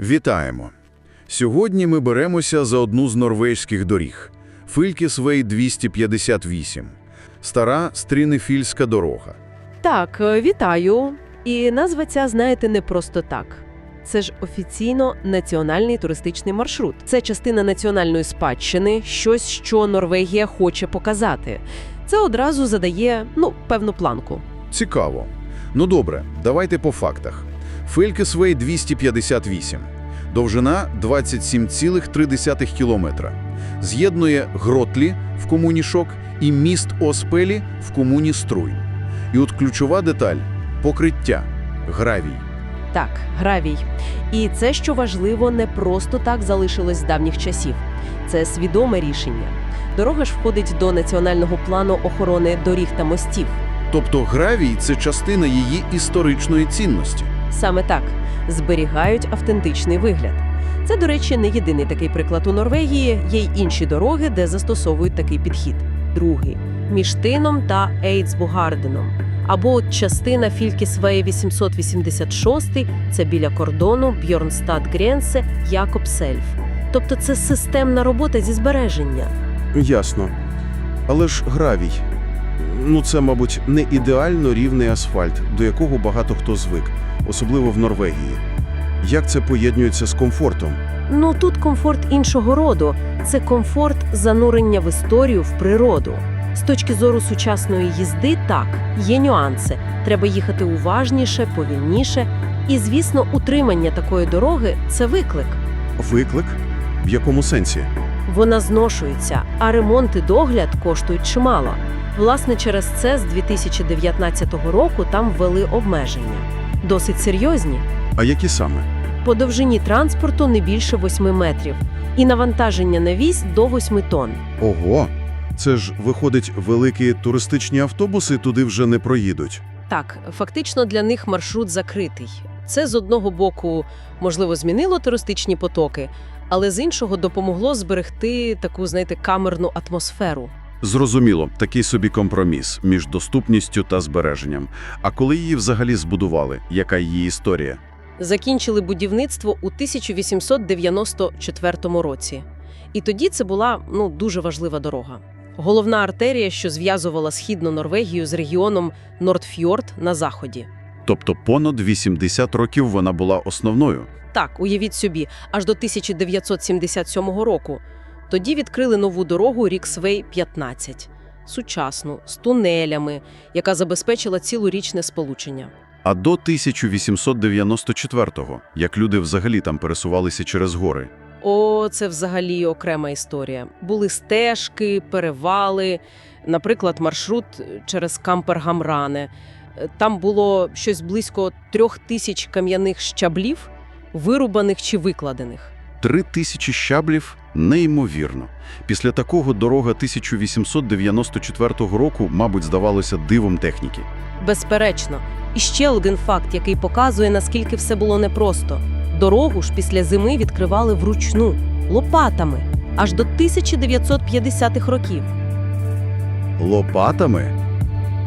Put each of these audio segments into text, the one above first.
Вітаємо! Сьогодні ми беремося за одну з норвезьких доріг – Филькісвей 258. Стара Стрінефільська дорога. Так, е, вітаю. І назва ця, знаєте, не просто так. Це ж офіційно національний туристичний маршрут. Це частина національної спадщини, щось, що Норвегія хоче показати. Це одразу задає ну певну планку. Цікаво. Ну добре, давайте по фактах. Филькісвей 258. Довжина 27,3 кілометра. З'єднує Гротлі в комуні Шок і міст Оспелі в комуні Струй. І от ключова деталь – покриття, гравій. Так, гравій. І це, що важливо, не просто так залишилось з давніх часів. Це свідоме рішення. Дорога ж входить до національного плану охорони доріг та мостів. Тобто гравій – це частина її історичної цінності. Саме так зберігають автентичний вигляд. Це, до речі, не єдиний такий приклад у Норвегії. Є й інші дороги, де застосовують такий підхід. Другий між Тином та Ейдсбугарденом. Або от частина Фількісвеї 886 – це біля кордону Бьорнстад Гренсе Якобсельф. Тобто це системна робота зі збереження. Ясно. Але ж гравій. Ну, це, мабуть, не ідеально рівний асфальт, до якого багато хто звик, особливо в Норвегії. Як це поєднується з комфортом? Ну тут комфорт іншого роду. Це комфорт занурення в історію, в природу. З точки зору сучасної їзди, так, є нюанси. Треба їхати уважніше, повільніше. І, звісно, утримання такої дороги це виклик. Виклик? В якому сенсі? Вона зношується, а ремонт і догляд коштують чимало. Власне, через це з 2019 року там ввели обмеження. Досить серйозні. А які саме? По довжині транспорту не більше 8 метрів. І навантаження на вісь до 8 тонн. Ого! Це ж, виходить, великі туристичні автобуси туди вже не проїдуть. Так, фактично для них маршрут закритий. Це з одного боку, можливо, змінило туристичні потоки, але з іншого допомогло зберегти таку, знаєте, камерну атмосферу. Зрозуміло, такий собі компроміс між доступністю та збереженням. А коли її взагалі збудували? Яка її історія? Закінчили будівництво у 1894 році. І тоді це була ну, дуже важлива дорога. Головна артерія, що зв'язувала східну Норвегію з регіоном Нордфьорд на заході. Тобто понад 80 років вона була основною. Так, уявіть собі, аж до 1977 року. Тоді відкрили нову дорогу Ріксвей 15, сучасну, з тунелями, яка забезпечила цілорічне сполучення. А до 1894-го, як люди взагалі там пересувалися через гори. О, це взагалі окрема історія. Були стежки, перевали, наприклад, маршрут через Кампергамране. Там було щось близько трьох тисяч кам'яних щаблів, вирубаних чи викладених. Три тисячі щаблів – неймовірно. Після такого дорога 1894 року, мабуть, здавалося дивом техніки. Безперечно. І ще один факт, який показує, наскільки все було непросто. Дорогу ж після зими відкривали вручну, лопатами, аж до 1950-х років. Лопатами?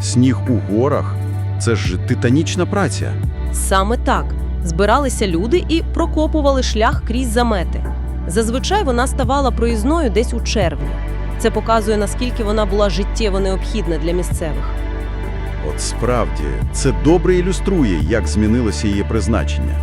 Сніг у горах – це ж титанічна праця. Саме так збиралися люди і прокопували шлях крізь замети. Зазвичай вона ставала проїзною десь у червні. Це показує, наскільки вона була життєво необхідна для місцевих. От справді, це добре ілюструє, як змінилося її призначення.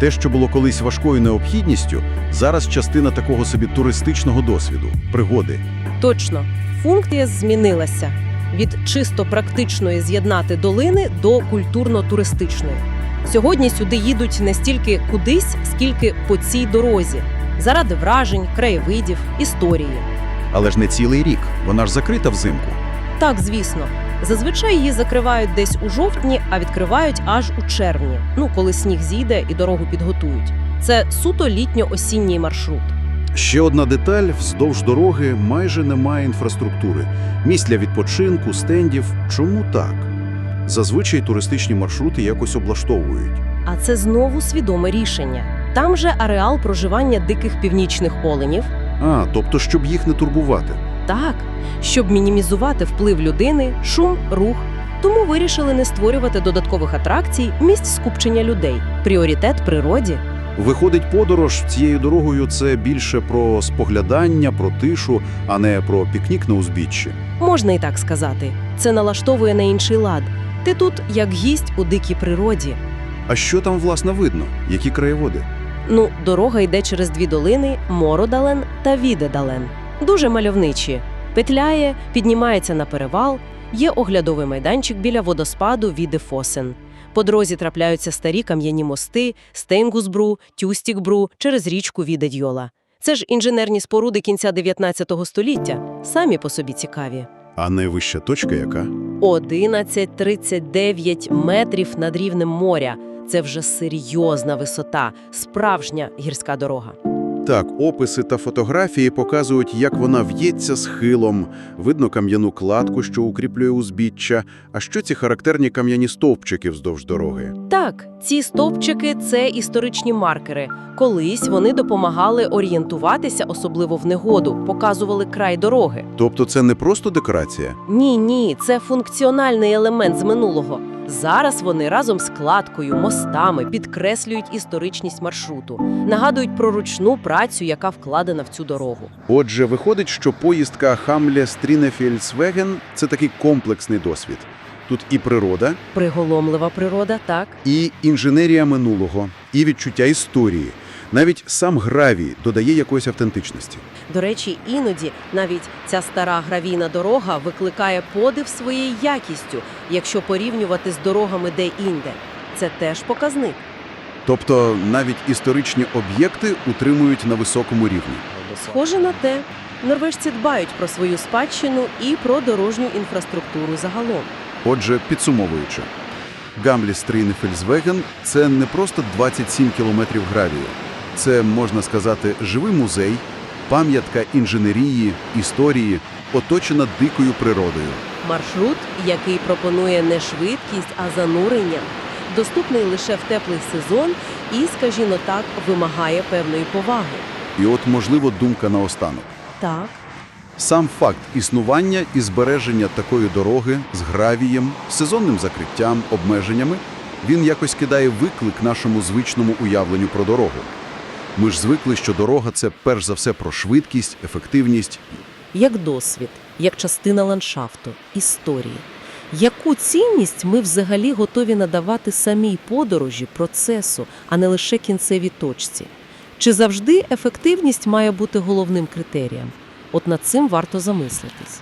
Те, що було колись важкою необхідністю, зараз частина такого собі туристичного досвіду, пригоди. Точно, функція змінилася від чисто практичної з'єднати долини до культурно-туристичної. Сьогодні сюди їдуть не стільки кудись, скільки по цій дорозі, заради вражень, краєвидів, історії. Але ж не цілий рік, вона ж закрита взимку. Так, звісно. Зазвичай її закривають десь у жовтні, а відкривають аж у червні, ну коли сніг зійде і дорогу підготують. Це суто літньо-осінній маршрут. Ще одна деталь – вздовж дороги майже немає інфраструктури. Місць для відпочинку, стендів. Чому так? Зазвичай туристичні маршрути якось облаштовують. А це знову свідоме рішення. Там же ареал проживання диких північних оленів. А, тобто, щоб їх не турбувати. Так, щоб мінімізувати вплив людини, шум, рух. Тому вирішили не створювати додаткових атракцій, місць скупчення людей. Пріоритет природі. Виходить, подорож цією дорогою це більше про споглядання, про тишу, а не про пікнік на узбіччі. Можна і так сказати. Це налаштовує на інший лад. Ти тут як гість у дикій природі. А що там, власне, видно? Які краєводи? Ну, дорога йде через дві долини Мородален та Відедален. Дуже мальовничі. Петляє, піднімається на перевал, є оглядовий майданчик біля водоспаду Відефосен. По дорозі трапляються старі кам'яні мости, Стейнгусбру, Тюстікбру через річку Відедьола. Це ж інженерні споруди кінця 19 століття, самі по собі цікаві. А найвища точка яка? 11,39 метрів над рівнем моря. Це вже серйозна висота, справжня гірська дорога. Так, описи та фотографії показують, як вона в'ється схилом, видно кам'яну кладку, що укріплює узбіччя, а що ці характерні кам'яні стовпчики вздовж дороги. Так, ці стовпчики це історичні маркери. Колись вони допомагали орієнтуватися, особливо в негоду, показували край дороги. Тобто це не просто декорація? Ні, ні, це функціональний елемент з минулого. Зараз вони разом з кладкою, мостами підкреслюють історичність маршруту, нагадують про ручну працю, яка вкладена в цю дорогу. Отже, виходить, що поїздка Хамле Стрінефельдсвеген – це такий комплексний досвід. Тут і природа, Приголомлива природа, так. і інженерія минулого, і відчуття історії. Навіть сам гравій додає якоїсь автентичності. До речі, іноді навіть ця стара гравійна дорога викликає подив своєю якістю, якщо порівнювати з дорогами де-інде. Це теж показник. Тобто навіть історичні об'єкти утримують на високому рівні. Схоже на те, норвежці дбають про свою спадщину і про дорожню інфраструктуру загалом. Отже, підсумовуючи, Гамлі Стрінефельдсвеген – це не просто 27 кілометрів гравію. Це, можна сказати, живий музей, пам'ятка інженерії, історії, оточена дикою природою. Маршрут, який пропонує не швидкість, а занурення, доступний лише в теплий сезон і, скажімо так, вимагає певної поваги. І от, можливо, думка наостанок. Так, Сам факт існування і збереження такої дороги з гравієм, сезонним закриттям, обмеженнями, він якось кидає виклик нашому звичному уявленню про дорогу. Ми ж звикли, що дорога – це перш за все про швидкість, ефективність. як досвід, як частина ландшафту, історії. Яку цінність ми взагалі готові надавати самій подорожі, процесу, а не лише кінцевій точці? Чи завжди ефективність має бути головним критерієм? От над цим варто замислитись.